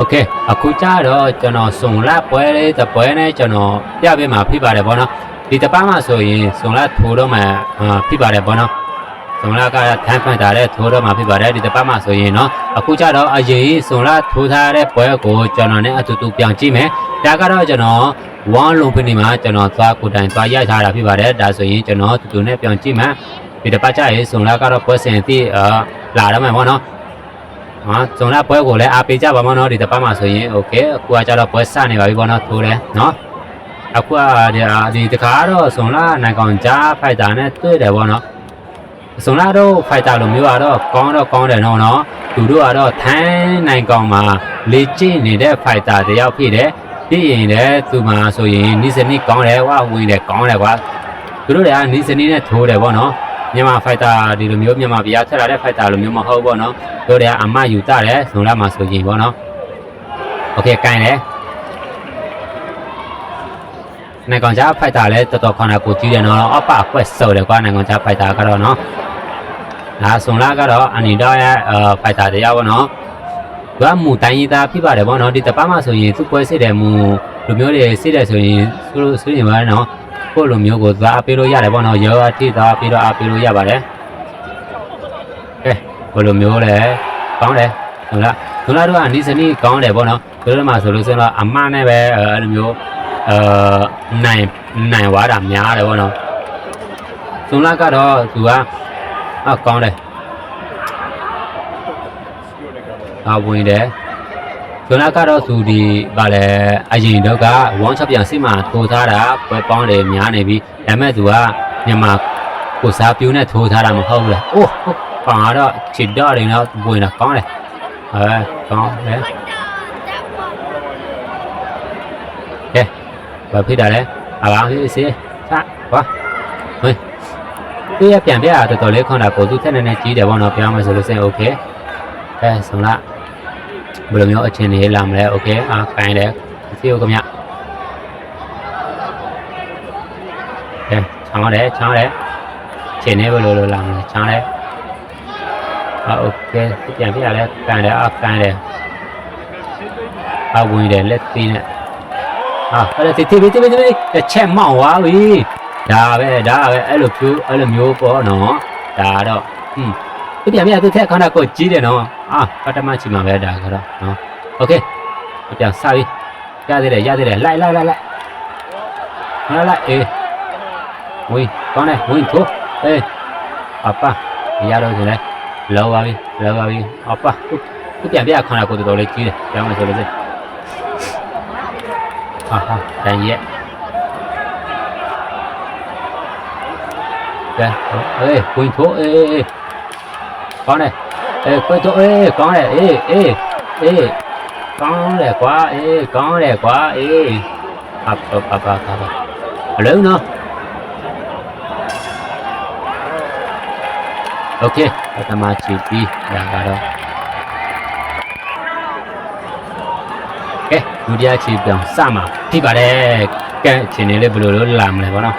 โอเคအခုကြတော့ကျွန်တော်စုံလပွဲလေးတစ်ပွဲနဲ့ကျွန်တော်ပြပေးမှာဖြစ်ပါတယ်ဗောနော်ဒီတစ်ပတ်မှဆိုရင်စုံလထိုးတော့မှအာဖြစ်ပါတယ်ဗောနော်စုံလကထမ်းဖွင့်ထားတဲ့ထိုးတော့မှဖြစ်ပါတယ်ဒီတစ်ပတ်မှဆိုရင်เนาะအခုကြတော့အရင်စုံလထိုးထားတဲ့ပွဲကိုကျွန်တော်နဲ့အတူတူပြောင်းကြည့်မယ်ဒါကတော့ကျွန်တော်ဝမ်လုံဖင်းဒီမှာကျွန်တော်သွားကိုယ်တိုင်သွားရိုက်ထားတာဖြစ်ပါတယ်ဒါဆိုရင်ကျွန်တော်တူတူနဲ့ပြောင်းကြည့်မယ်ဒီတစ်ပတ်ကျရင်စုံလကတော့ပွဲစဉ်အသည့်အာလာတော့မှာဗောနော် ဟာဇုံလာပွဲကိုလည်းအားပေးကြပါမနော်ဒီတစ်ပတ်မှာဆိုရင်โอเคအခုကကြတော့ပွဲစနေပါပြီပေါ့နော်ထိုးတယ်နော်အခုကဒီဒီတခါတော့ဇုံလာနိုင်ကောင်ကြားဖိုက်တာနဲ့တွေ့တယ်ပေါ့နော်ဇုံလာတော့ဖိုက်တာလိုမျိုးကတော့ကောင်းတော့ကောင်းတယ်နော်နော်သူတို့ကတော့ထိုင်းနိုင်ကောင်မှာလေ့ကျင့်နေတဲ့ဖိုက်တာတယောက်ဖြစ်တယ်ပြီးရင်လည်းသူမှဆိုရင်နီးစနစ်ကောင်းတယ်ကွာဝင်တယ်ကောင်းတယ်ကွာသူတို့တွေကနီးစနစ်နဲ့ထိုးတယ်ပေါ့နော် မြန်မာဖိုက်တာဒီလိုမျိုးမြန်မာပြည်ကထက်လာတဲ့ဖိုက်တာလိုမျိုးမဟုတ်ဘူးပေါ့နော် တို့တွေကအမယူတတယ်ဇုံလာမှာဆိုရင်ပေါ့နော်โอเคကိုင်းတယ်နိုင်ကောင်ချာဖိုက်တာလဲတော်တော်ခေါင်းတာကိုကြည့်တယ်နော်အပကွက်ဆော်တယ်ကွာနိုင်ကောင်ချာဖိုက်တာကတော့နော်ဒါဇုံလာကတော့အနီတော့ရဲ့အဖိုက်တာတရားပေါ့နော်သူကမူတိုင်းရသားဖြစ်ပါတယ်ပေါ့နော်ဒီတပတ်မှဆိုရင်သူပွဲစစ်တယ်မူလူမျိုးတွေစစ်တယ်ဆိုရင်ဆိုလို့ဆိုရင်ပါနော် ကိုလိုမျိုးကိုသွားအပေးလို့ရတယ်ပေါ့နော်ရောအထိသွားပြီးတော့အပေးလို့ရပါတယ်ကဲဘယ်လိုမျိုးလဲကောင်းတယ်ဟုတ်လားသူတို့ကအနီးစနီးကောင်းတယ်ပေါ့နော်သူတို့မှဆိုလို့ဆိုတော့အမနဲ့ပဲအဲအဲ့လိုမျိုးအဲနိုင်နိုင်သွားတာများတယ်ပေါ့နော်သူလာကတော့သူကအကောင်းတယ်အဝင်တယ် သူလာကတော့သူဒီဗာလဲအရင်တော့ကဝမ်ချပြန်စစ်မှာထိုးထားတာပွဲပေါင်းတယ်များနေပြီဒါပေမဲ့သူကမြန်မာကိုစားပြူးနဲ့ထိုးထားတာမဟုတ်ဘူးလားအိုးဟုတ် ပါတော့ချစ်တော့တယ်နော်ဝင်တာကောင်းတယ်အဲကောင်းတယ်ကဲဘာဖြစ်တာလဲအလားဟေးစေးစဟောဟေးဒီရပြန်ပြရတော်တော်လေးခွန်တာကိုသူထက်နေနေကြီးတယ်ဘောနော်ပြောင်းမယ်ဆိုလို့စင်โอเคအဲဆုံးလား ဘယ်လိုမျိုးအချင်းလေးလာမလဲโอเคအာကိုင်းတယ်စီကိုကမြကဲချောင်းတယ်ချောင်းတယ်ချင်းနေဘယ်လိုလိုလာမလဲချောင်းတယ် อ่าโอเคပြန်ပြရလဲကန်တယ်အာကန်တယ်အာဝင်တယ်လက်သီးနဲ့အာအဲ့ဒါတိတိတိတိတိတစ်ချက်မောင်းသွားပြီဒါပဲဒါပဲအဲ့လိုဖြူအဲ့လိုမျိုးပေါ့နော်ဒါတော့ဟွန်း သူပြန်ပြသူထက်ခန္ဓာကိုကြီးတယ်နော်အာပထမချီမှာပဲဒါကတော့နော်โอเคပြန်စပြီရသေးတယ်ရသေးတယ်လိုက်လိုက်လိုက်လိုက်လိုက်လိုက်အေးဝင်ကောင်းတယ်ဝင်ထိုးအေးအပရတော့ဆိုလဲ လောပါပြီလောပါပြီအပသူပြန်ပြခန္ဓာကိုယ်တော်တော်လေးကြီးတယ်ပြောင်းမယ်ဆိုလို့စိဟာဟာတန်ရက်ကဲအေးကိုင်းထိုးအေးအေး ကောင်းတယ်အေးကိုင်းထိုးအေးကောင်းတယ်အေးအေးအေးကောင်းတယ်ကွာအေးကောင်းတယ်ကွာအေးအပပပပပအလုံးနော် โอเคပထမချီပြီးဒါကတော့ကဲဒုတိယချီပြောင်းစမှာထိပါတယ်ကဲအချိန်လေးဘယ်လိုလုပ်လာမလဲဗောနော်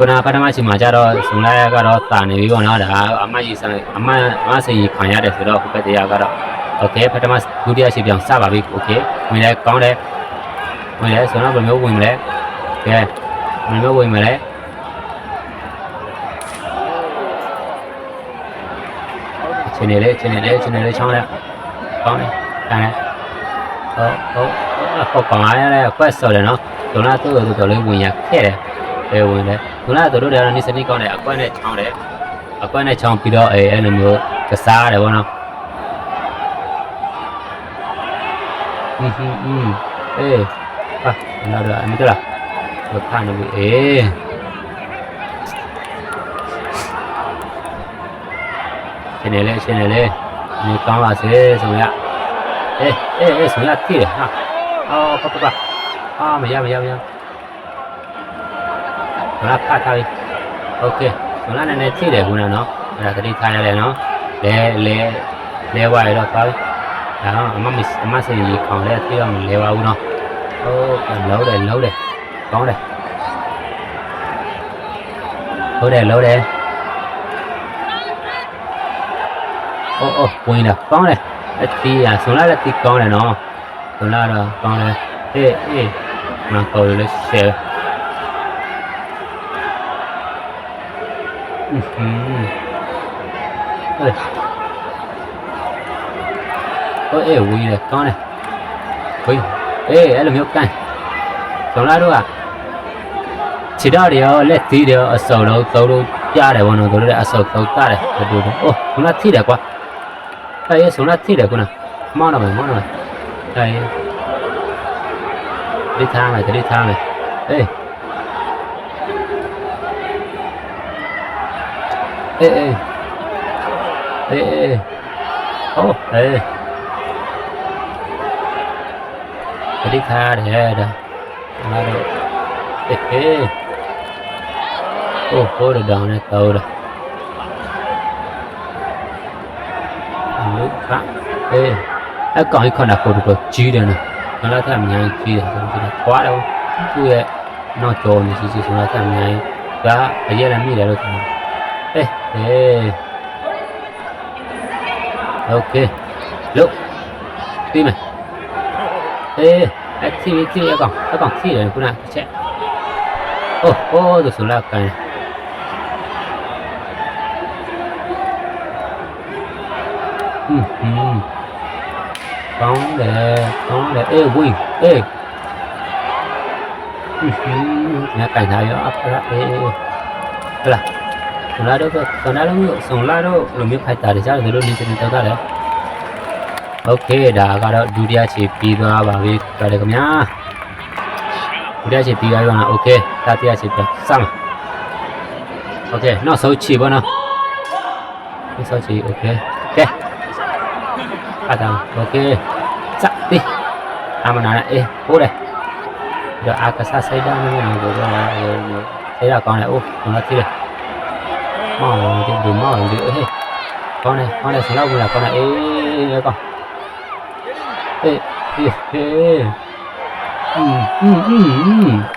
ခုနပထမချီမှာကျတော့ဇုံလာရကတော့တာနေပြီဗောနော်ဒါအမကြီးဆိုင်အမအမစိန်ခံရတယ်ဆိုတော့ဟိုဘက်တရားကတော့โอเคပထမဒုတိယချီပြောင်းစပါပြီโอเคဝင်လဲကောင်းတယ်ဝင်လဲဆိုတော့ဘယ်လိုမျိုးဝင်မလဲကဲဘယ်လိုမျိုးဝင်မလဲ ချင်းနေလေချင်းနေလေချင်းနေလေချောင်းလေကောင်းတယ်တန်းလေဟုတ်ဟုတ်ဟုတ်ကောင်းရတဲ့ကွက်ဆော်တယ်နော်ဒုနာသူ့တို့တော်လေးဝင်ရခဲ့တယ် အဲဝင်တယ်ဒုနာတို့တို့လည်းနေစနစ်ကောင်းတယ်အကွက်နဲ့ချောင်းတယ်အကွက်နဲ့ချောင်းပြီးတော့အဲအဲ့လိုမျိုးကစားတယ်ဗောနော်ဟင်းဟင်းဟင်းအေးဟာနားတော့အမတလားဘခါနေပြီအေးရှင်နေလေရှင်နေလေနေကောင်းပါစေဆိုရအေးအေးအေးဆိုရတိတယ်ဟာအော်ပပပအာမရမရမရ ဘာဖတ်ထားပြီโอเคဆိုရနည်းနည်းတိတယ်ခုနနော်အဲ့ဒါတတိထားရတယ်နော်လဲလဲလဲဝါရတော့ပါပြီဒါတော့အမမအမစင်ကြီးခေါင်လဲတိတော့မလဲပါဘူးနော်โอ้လုံးတယ်လုံးတယ်ကောင်းတယ်ဟုတ်တယ်လုံးတယ် အိုးအိုးဝင်တာကောင်းတယ်အတီးရဆွန်လာလက်တီးကောင်းတယ်နော် ဆိုလာတော့ကောင်းတယ်အေးအေးမကော်လေးရှယ် อืมဟဲ့ဟိုအေးဝီးတယ်ကောင်းတယ်ဝီးအေးအဲ့လိုမျိုးကန်ဆိုလာတော့ခြေတော်တွေရောလက်သီးတွေရောအစုံလုံးသုံးလို့ကြားတယ်ဘောနော်တို့လည်းအစုံသုံးတာတယ်တို့တို့အိုးခုနထိတယ်ကွာအဲ့ရဆိုလာထိတယ်ခုနမောင်းတော့မယ်မောင်းတော့မယ်အဲ့ရဒီထားမယ်ဒီထားမယ်အေး ê ê. Ê ê ô ê. Đi tha để đó là đâu ê ê. Ô cô được đòn này tàu rồi. Nước khác ê. À, còn còn đã cột được chi đây nè. Nó là thằng nhà kia không thì là quá đâu. Tôi nó trồn thì chỉ chúng là thằng nhà và bây giờ làm gì để được ထအများကြီးကြီးတယ်ဆိုတော့ခွာတော့သူ့ရဲ့နောက်ကျော်နေစီစီဆိုတော့ထအများကြီးဒါအရက်လည်းမိတယ်လို့ထင်တယ်အေးအေးโ Ronaldo Ronaldo မျိုး Ronaldo လိုမျိုး fighter တွေကြားတယ်လို့ legend တော့ကလည်း Okay ဒါကတော့ဒုတိယခြေပြီးသွားပါပြီကြတယ်ခင်ဗျာဒုတိယခြေပြီးသွားပြီနော် Okay တတိယခြေပြန်စမ်း Okay နောက်ဆုံးခြေပေါ့နော်နောက်ဆုံးခြေ Okay Okay အတောင် Okay စတယ်အမနာအေးဟုတ်တယ်ဒါအကစားဆိုင်တာမျိုးကိုပြောတာအဲဒါကောင်းတယ်အိုးကျွန်တော်သိတယ် mỏi thì đúng mỏi nữa thế con này con này lâu là con này. Ê ê con. Ê ê ê ừ ừ ừ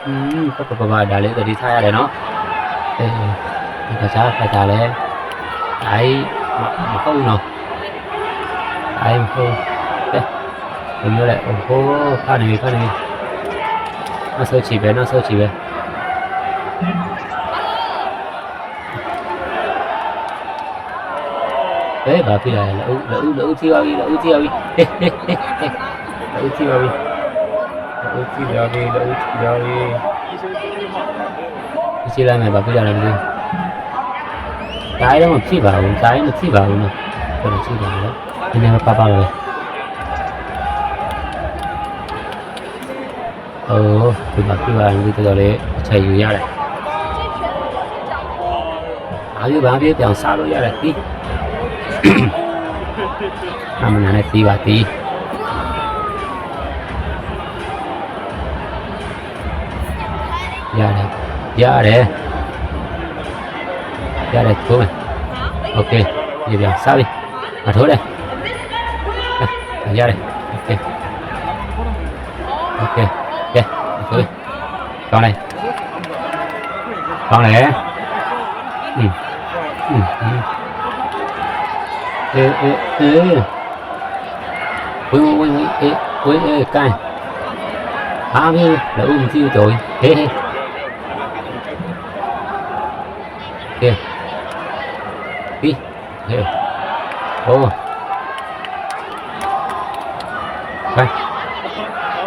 ừ các bà bà đã lấy rồi đi xa để nó. Ê tại sao phải trả lên. Đấy, mà không nào. Đấy, mà không. Đấy mình như lại ô hô con này con này. Nó sơ chỉ về, nó sơ chỉ về. ဘယ်ဘာဖြစ်လာလဲအုပ်အုပ်အုပ်ထိပါပြီအုပ်ထိပါပြီဟဲ့ဟဲ့ဟဲ့အုပ်ထိပါပြီအုပ်ထိပါပြီအုပ်ထိပါပြီဒီလိုနဲ့ဘာဖြစ်လာလဲမသိဘူးဒါလည်းမဖြစ်ပါဘူးဒါလည်းမဖြစ်ပါဘူးနော်ဘယ်လိုဖြစ်လာလဲဒီနေ့ပါပါမယ်ဟိုဒီမှာပြပါရင်ဒီတော်လေးအချက်ယူရတယ်။အားရဘာပြေပြောင်းစားလို့ရတယ်ဒီ။ હમણાં નથી વાતી જ્યારે જ્યારે ત્યારે thôi ok đi vào sao đi? Mà thôi đây. À, ra đây ok. Ok ok thôi. Con này. Con này. Ừ, ừ, ừ. เอเอเออุ้ยอุ้ยอุ้ยเออุ้ยเอไก่อามีแล้วอุ้มที่ตัวเฮ้เฮ้เฮ้ปีเฮ้โอ้ไป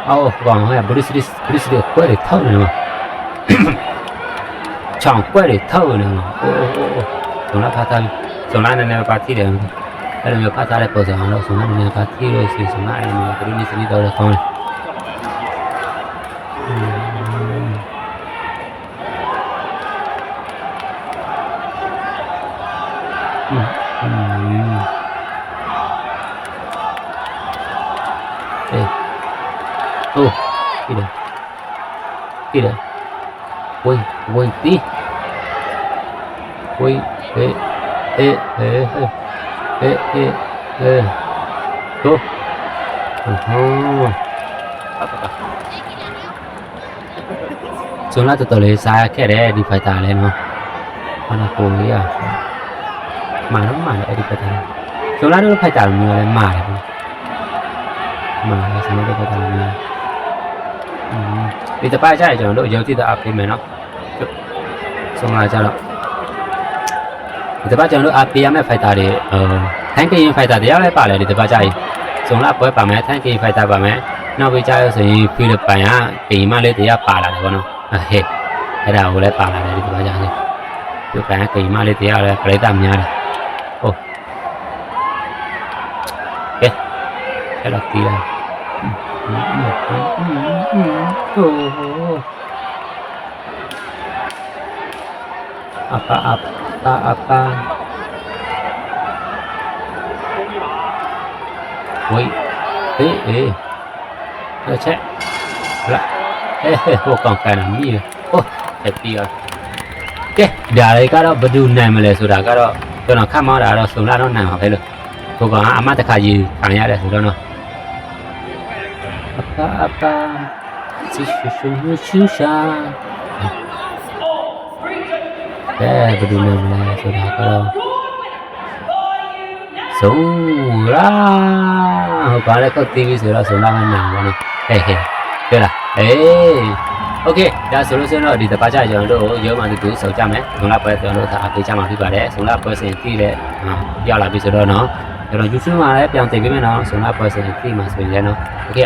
เอาก่อนเลยบริสุทธิ์บริสุทธิ์กว่าเด็กเท่านั้นมั้งช่องกว่าเด็กเท่านั้นมั้งโอ้โอ้โอ้ตรงนั้นพาทันตรงนั้นนั่นแหละปาที่เดิม Pero mi papá sale pues se su tiro y ni se los tira. Tira. Voy, voy, sí. Voy, eh, eh, eh. ê ê ê. Tu xuống lá từ từ lấy xa cái đấy đi phải tà lên không? Con là cùng nghĩ à? Mà nó mà lại đi phải tà xuống lá nó phải tà mưa lên, mà đấy mà là xuống nó phải tà mưa ừ. đi tập bài chạy cho đội dấu thì tập thì mày nó. Xong là cho nó. ဒီတစ်ပတ်ကျွန်တော်တို့အပေးရမယ့် fighter တွေဟို tank game fighter တရားလည်းပါလေဒီတစ်ပတ်ကျရင်ဆုံးလာပွဲပါမယ် tank game fighter ပါမယ်နောက်ပြီးကြရဆိုရင်ဖိလစ်ပိုင်ကဂိမ်းမလေးတရားပါလာတယ်ဗောနော်အဟဲ့အဲ့ဒါကိုလည်းပါလာတယ်ဒီတစ်ပတ်ကျရင်ဖိလစ်ပိုင်ကဂိမ်းမလေးတရားလည်းပြိတ္တာများတယ်ဟုတ်ကဲအဲ့တော့တီးလိုက်โอ้ တာအပန်းဝိအေးအေးတော့ချက်လာအဲဟိုကောင်ကန်မီးဟိုအပီရကဲဒါလေးကတော့ဘယ်သူနိုင်မလဲဆိုတာကတော့ကျွန်တော်ခတ်မတာတော့စုံလာတော့နိုင်ပါပဲလို့ဟိုကောင်ကအမတခါကြီးခံရတယ်ဆိုတော့နော်အပအပစီရှူရှူရှူရှာ apa apa si susu susa eh berdua mulai sudah kalau Sura Balik ke TV sudah sudah mana mana Eh eh Được rồi Eh Ok ဒါဆိုလို့ဆိုတော့ဒီတပတ်ကြကျွန်တော်တို့ရုံးမှတူဆောက်ကြမယ်။ဆုံလာပွဲကျွန်တော်တို့ဒါအပေးချမှာဖြစ်ပါတယ်။ဆုံလာပွဲစဉ်တည်တဲ့ဟာရောက်လာပြီဆိုတော့နော်ကျွန်တော် YouTube မှာလည်းပြန်တင်ပေးမယ်နော်။ဆုံလာပွဲစဉ်တည်မှာဆိုရင်လည်းနော်။ Okay